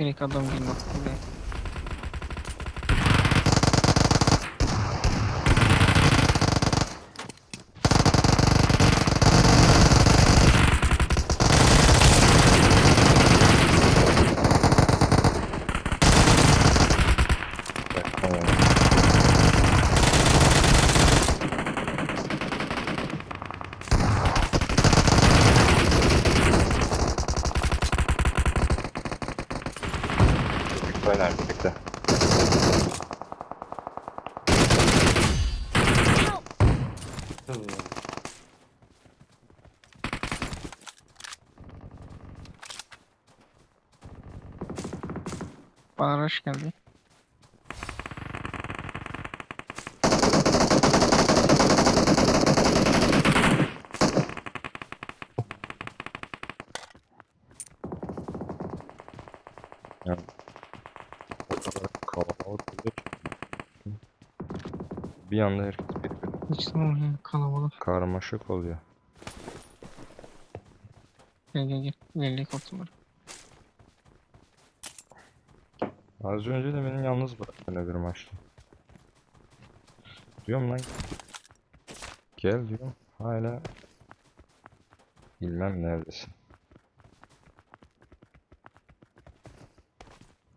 Direkt adam gibi bak buraya. Tamam. Birlikte oynar birlikte. Bağıraş geldi. O kadar kalabalık oluyor ki. Bir anda herkes birbirine Hiç tamam ya kalabalık. karmaşık oluyor. Gel gel gel. İlerleyi korktum var. Az önce de beni yalnız bıraktın öbür maçta. Diyorum lan. Gel diyorum. Hala bilmem neredesin.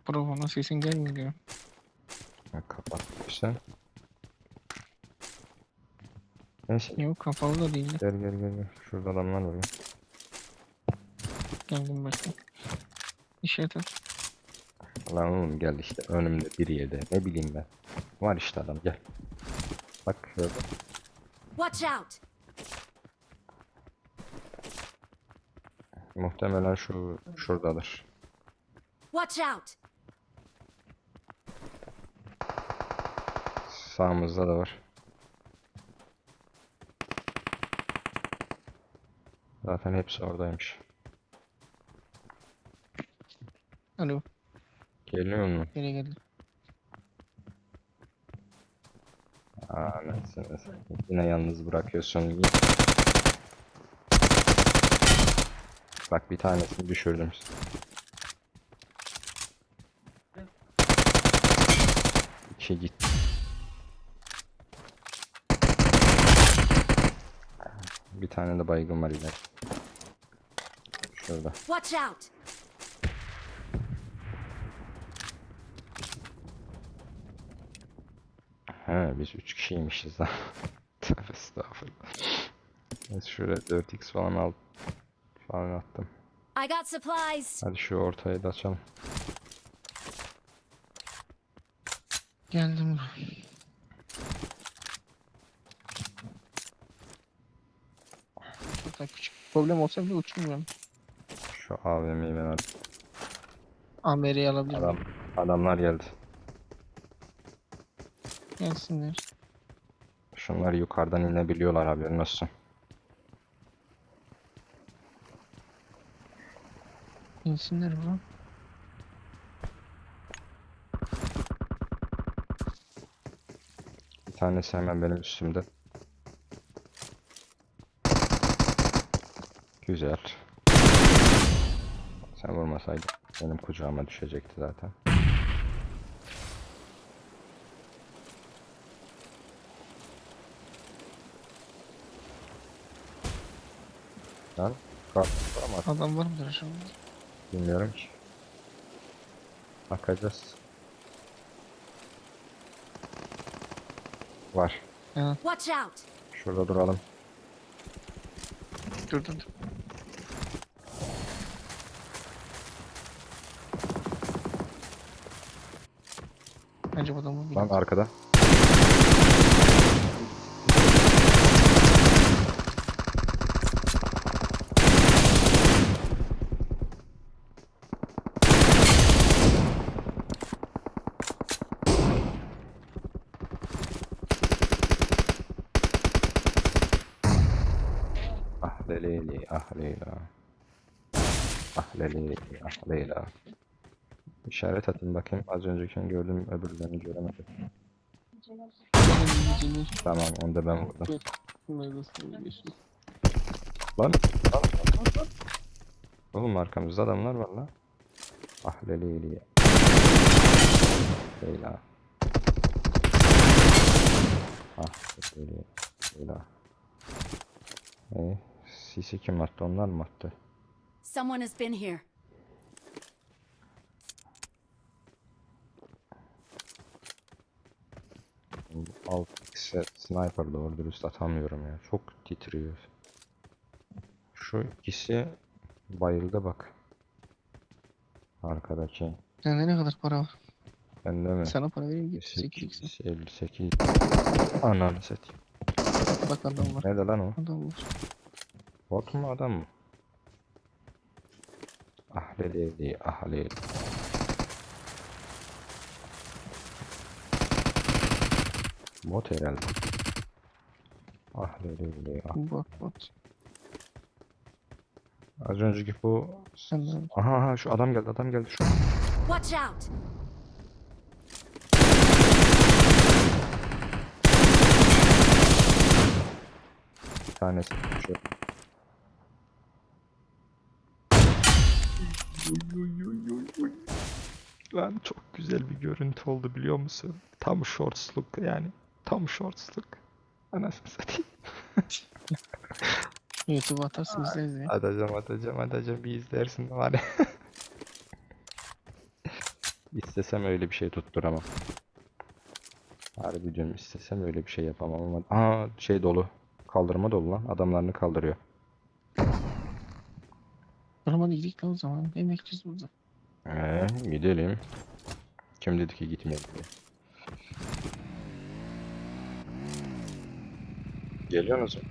Bro bana sesin gelmiyor. Ha, kapatmışsın. Neyse Yok kapalı da değil. gel gel gel gel. Şurada adamlar var. Geldim başka. İşaret at. Lan oğlum gel işte önümde bir yerde. Ne bileyim ben. Var işte adam gel. Bak şurada. Watch out! Muhtemelen şu şuradadır. Watch out! Sağımızda da var. Zaten hepsi oradaymış. Alo. Geliyor mu? Geri geldi. Aa nasıl Yine yalnız bırakıyorsun. Bak bir tanesini düşürdüm. İki gitti. Bir tane de baygın var ileride. Şurada. Watch out! Biz 3 kişiymişiz lan. Tövbe estağfurullah. Neyse şöyle 4x falan al falan attım. I got supplies! Hadi şu ortayı da açalım. Geldim. Çok da küçük problem olsa bile uçmuyorum. Şu AVM'yi ben alayım. AMR'yi alabilirim. Adam, adamlar geldi. Gelsinler. Şunlar yukarıdan inebiliyorlar haberin olsun. İnsinler bro. Bir tanesi hemen benim üstümde. Güzel. Sen vurmasaydın benim kucağıma düşecekti zaten. Lan kalktı ama Adam var mıdır aşağıda? bilmiyorum ki. Bakacağız. Var. Watch out! Şurada duralım. dur dur dur. Acaba adamı bir Lan arkada. Ah Leyli, ah Leyla. Ah Leyla. İşaret atın bakayım. Az önceki gördüm öbürlerini göremedim. Tamam onu da ben vurdum. Lan. Oğlum arkamızda adamlar var lan. Ah leleyli. Leyla. Ah leleyli. Leyla. E, sisi kim attı? Onlar mı attı? Someone has been here. Alt X'e sniper doğru dürüst atamıyorum ya. Çok titriyor. Şu ikisi bayıldı bak. Arkadaki. Sende ne kadar para var? Bende mi? Sana para vereyim git. 8 8, 58. Ananı satayım. Bak adam var. Nerede lan o? Adam var. Bot mu adam mı? Ah leleyli, ah leyli. Bot herhalde. Ah leleyli, ah. Bak bak. Az önceki bu... Sen de Aha aha şu adam geldi, adam geldi şu. Watch out! Bir tanesi şu. Lan çok güzel bir görüntü oldu biliyor musun? Tam shortsluk yani. Tam shortsluk. Anasını satayım. YouTube atarsın izleriz ya. Atacağım atacağım atacağım bir izlersin var ya. İstesem öyle bir şey tutturamam. Harbi diyorum istesem öyle bir şey yapamam ama. Aa şey dolu. Kaldırma dolu lan. Adamlarını kaldırıyor. Durma da gidelim o zaman. Ne bekleyeceğiz burada? Ee, gidelim. Kim dedi ki gitmeyelim diye. Geliyorsunuz mu?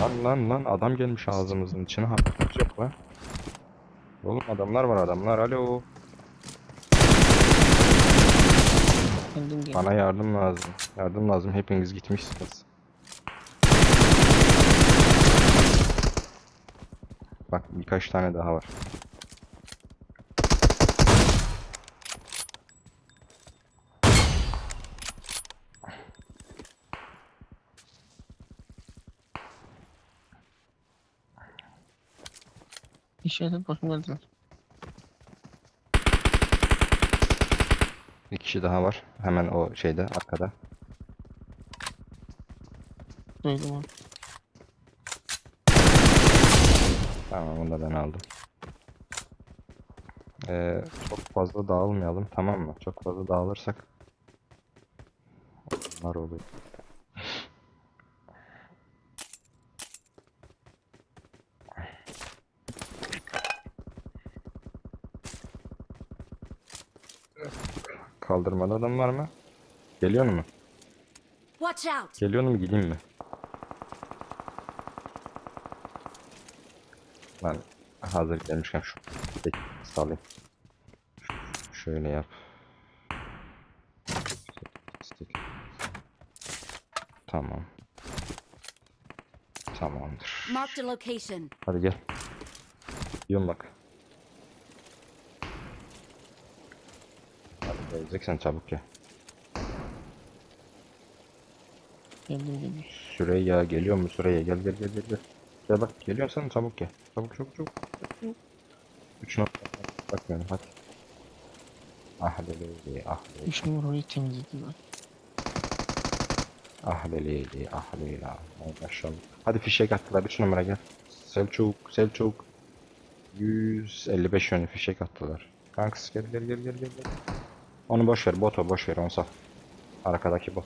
Lan lan lan adam gelmiş ağzımızın içine haberimiz yok lan. Oğlum adamlar var adamlar alo. Bana yardım lazım. Yardım lazım hepiniz gitmişsiniz. Bak birkaç tane daha var. İşaret bakın geldiler. Bir kişi daha var. Hemen o şeyde arkada. Duydum onu. Tamam onu da ben aldım. Ee, çok fazla dağılmayalım tamam mı? Çok fazla dağılırsak onlar oluyor. Kaldırmada adam var mı? Geliyor mu? Watch out! Geliyor mu gideyim mi? Ben hazır gelmişken şu tek salayım. Şöyle yap. Tamam. Tamamdır. Marked a location. Hadi gel. Yiyorum bak. Hadi geleceksen çabuk gel. Geldim geldim. Süreyya geliyor mu Süreyya? Gel gel gel gel gel. Gel bak geliyorsan çabuk gel. Çabuk çabuk çabuk. Üç nokta. Bak benim hadi. Ah leleyli ah leyli 3 numara orayı temizlediler. ah leleyli ah leyla. Maşallah. Hadi fişek attılar 3 numara gel. Selçuk Selçuk. 155 yönü fişek attılar. Kanks gel gel gel gel gel. Onu boş ver boto boş ver onu sal. Arkadaki bot.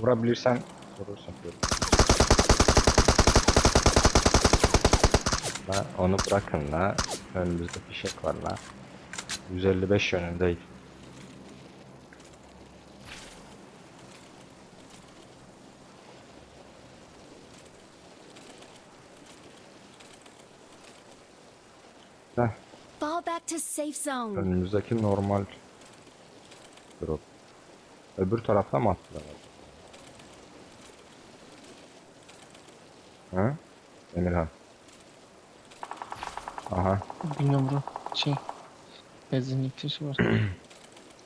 Vurabilirsen vurursun. vur. La onu bırakın la. Önümüzde fişek var la. 155 yönündeyim. Heh, Fall back to safe zone. önümüzdeki normal drop. Öbür tarafta mı attılar? Ha? Emirhan. Aha. Bilmiyorum bro. Şey. Benzinlik taşı var.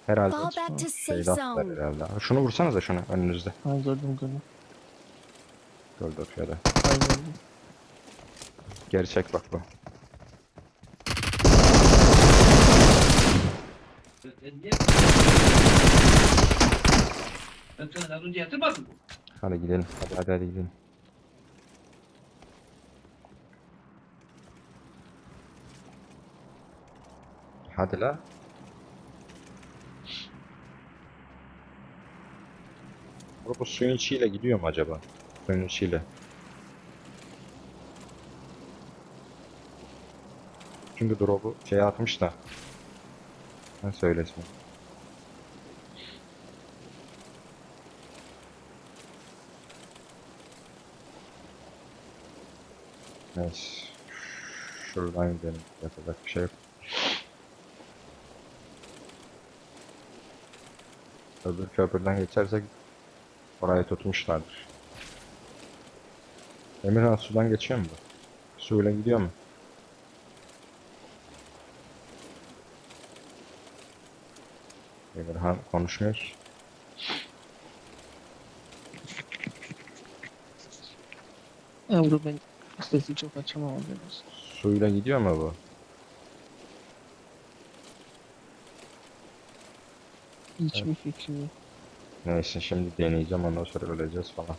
Herhalde Fall back to safe şeyde zone. herhalde. Şunu vursanıza şunu önünüzde. ha gördüm gördüm. Dur dur şöyle. Aynen. Gerçek bak bu. Hadi gidelim. Hadi hadi hadi gidelim. Hadi la. Bu, suyun içiyle gidiyor mu acaba? Suyun içiyle. Çünkü drop'u şeye atmış da. Ben söylesin. Neyse. Şuradan gidelim. Yapacak bir şey yok. Öbür köprüden geçersek orayı tutmuşlardır. Emirhan sudan geçiyor mu? Suyla gidiyor mu? Emirhan konuşmuyor ki. Yavru ben sesi çok açamam. Suyla gidiyor mu bu? Hiçbir fikrim yok. Neyse şimdi deneyeceğim ondan sonra öleceğiz falan.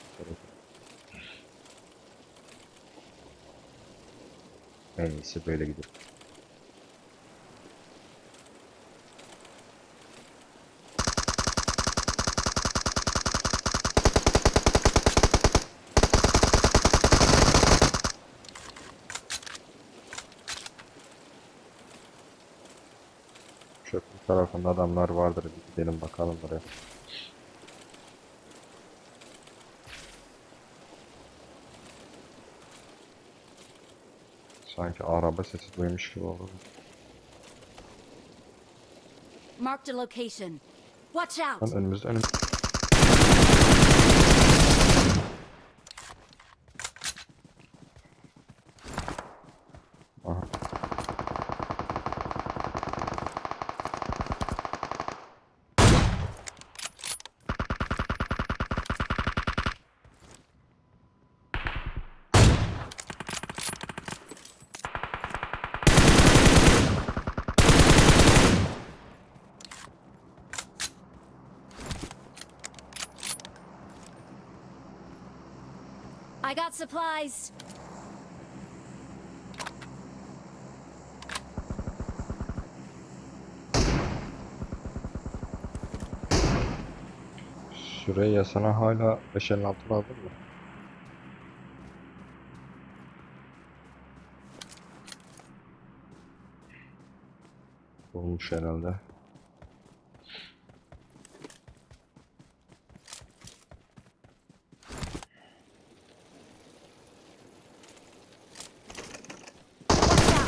En iyisi böyle gidiyor. Tarafında adamlar vardır. Bir gidelim bakalım buraya. Sanki araba sesi duymuş gibi oldu. Marked a location. Watch out! Lan önümüzde önüm. Got supplies. Süreyya sana hala 556 lazım mı? Olmuş herhalde. Watch out!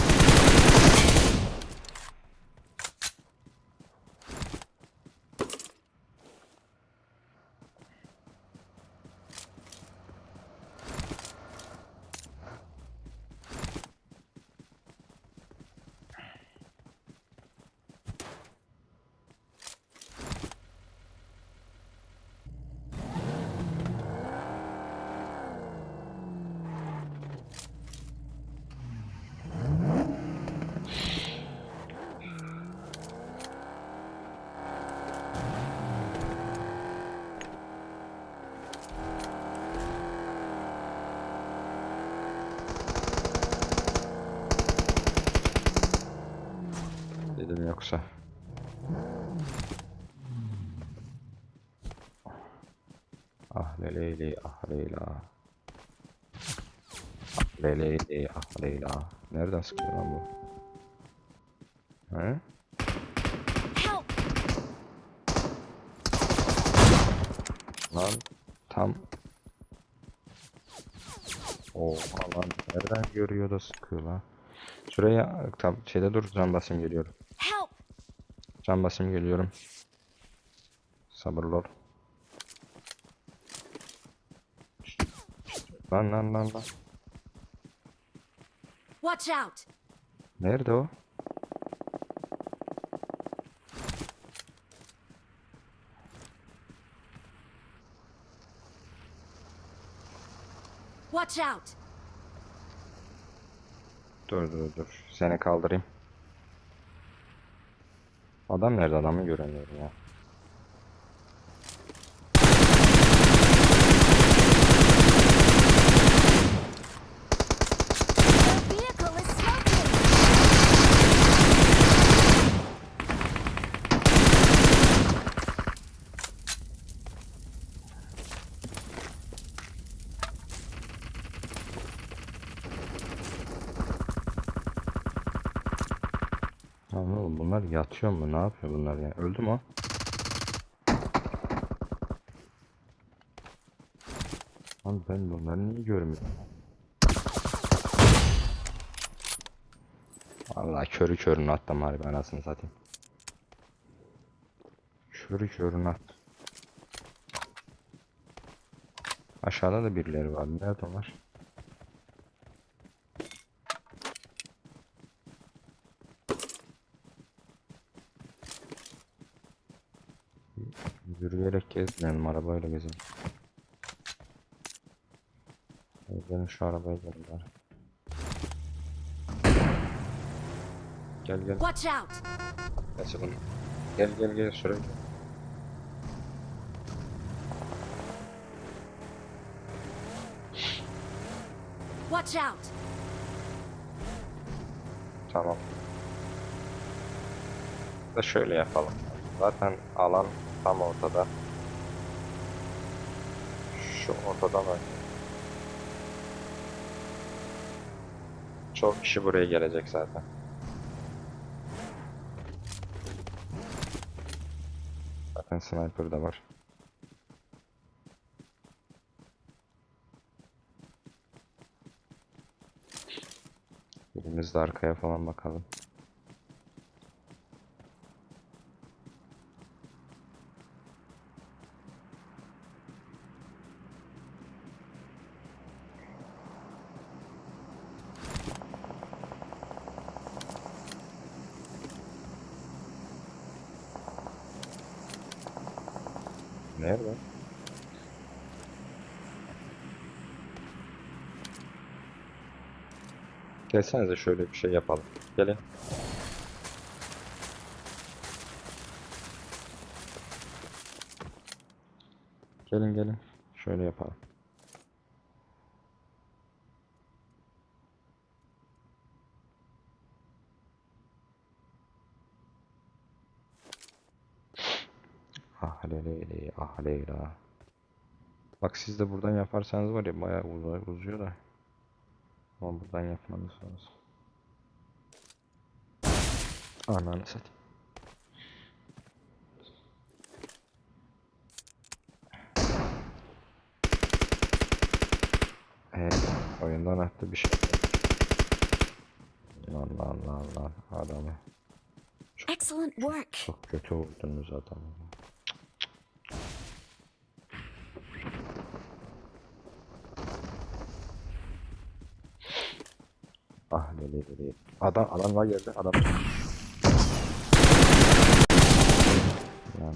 Dedim yoksa. Ah leleyli ah leyla. Ah leleyli ah leyla. Nereden sıkıyor lan bu? He? Lan tam Oha lan nereden görüyor da sıkıyor lan. Şuraya tam şeyde dur can basayım geliyorum. Can basayım geliyorum. Sabırlı Lan lan lan lan. Watch out! Nerede o? Watch out! Dur dur dur. Seni kaldırayım. Adam nerede adamı göremiyorum ya. The vehicle is smoking! Lan oğlum bunlar yatıyor mu? Ne yapıyor bunlar ya? Öldü mü? Lan ben bunları niye görmüyorum? Vallahi körü körünü attım harbi anasını satayım. Körü körünü at. Aşağıda da birileri var. Nerede onlar? Yürüyerek gezmeyelim, arabayla gezelim. Hadi Gelin şu arabaya gelin bari. Gel gel. Watch out! Neyse bunu. Gel gel gel şuraya gel. Watch out! Tamam. Da şöyle yapalım. Zaten alan tam ortada. Şu ortadan oynayalım. Çok kişi buraya gelecek zaten. Zaten sniper da var. Birimiz de arkaya falan bakalım. Nerede? Gelsenize şöyle bir şey yapalım. Gelin. Gelin gelin. Şöyle yapalım. Ah Leyla, ah Leyla. Bak siz de buradan yaparsanız var ya bayağı uzay uzuyor da. Ama buradan yapmanız lazım. Ananı satayım. Evet, oyundan attı bir şey. Allah Allah Allah adamı. Excellent work! Çok kötü vurdunuz adamı. Ah lele lele. Adam adam var geldi adam. Yani.